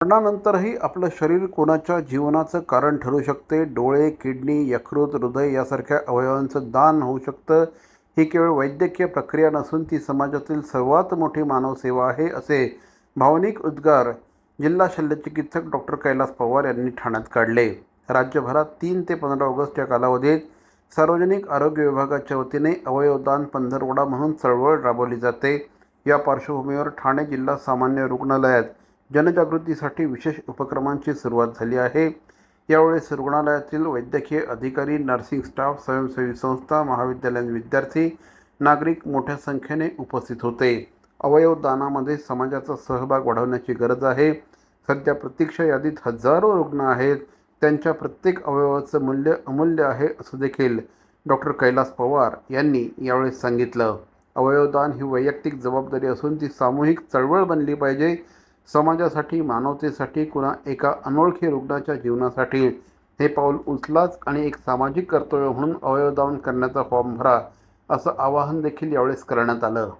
मरणानंतरही आपलं शरीर कोणाच्या जीवनाचं कारण ठरू शकते? डोळे किडनी यकृत हृदय यासारख्या अवयवांचं दान होऊ शकतं? ही केवळ वैद्यकीय प्रक्रिया नसून ती समाजातील सर्वात मोठी मानवसेवा आहे असे भावनिक उद्गार जिल्हा शल्यचिकित्सक डॉक्टर कैलास पवार यांनी ठाण्यात काढले. राज्यभरात तीन ते पंधरा ऑगस्ट या कालावधीत सार्वजनिक आरोग्य विभागाच्या वतीने अवयवदान पंधरवडा म्हणून चळवळ राबवली जाते. या पार्श्वभूमीवर ठाणे जिल्हा सामान्य रुग्णालयात जनजागृतीसाठी विशेष उपक्रमांची सुरुवात झाली आहे. यावेळेस रुग्णालयातील वैद्यकीय अधिकारी नर्सिंग स्टाफ स्वयंसेवी संस्था महाविद्यालयीन विद्यार्थी नागरिक मोठ्या संख्येने उपस्थित होते. अवयवदानामध्ये समाजाचा सहभाग वाढवण्याची गरज आहे. सध्या प्रतीक्षा यादीत हजारो रुग्ण आहेत. त्यांच्या प्रत्येक अवयवाचं मूल्य अमूल्य आहे असं देखील डॉक्टर कैलास पवार यांनी यावेळी सांगितलं. अवयवदान ही वैयक्तिक जबाबदारी असून ती सामूहिक चळवळ बनली पाहिजे. समाजासाठी मानवतेसाठी कुणा एका अनोळखी रुग्णाच्या जीवनासाठी हे पाऊल उचलाच आणि एक सामाजिक कर्तव्य म्हणून अवयवदान करण्याचा फॉर्म भरा असं आवाहन देखील यावेळेस करण्यात आलं.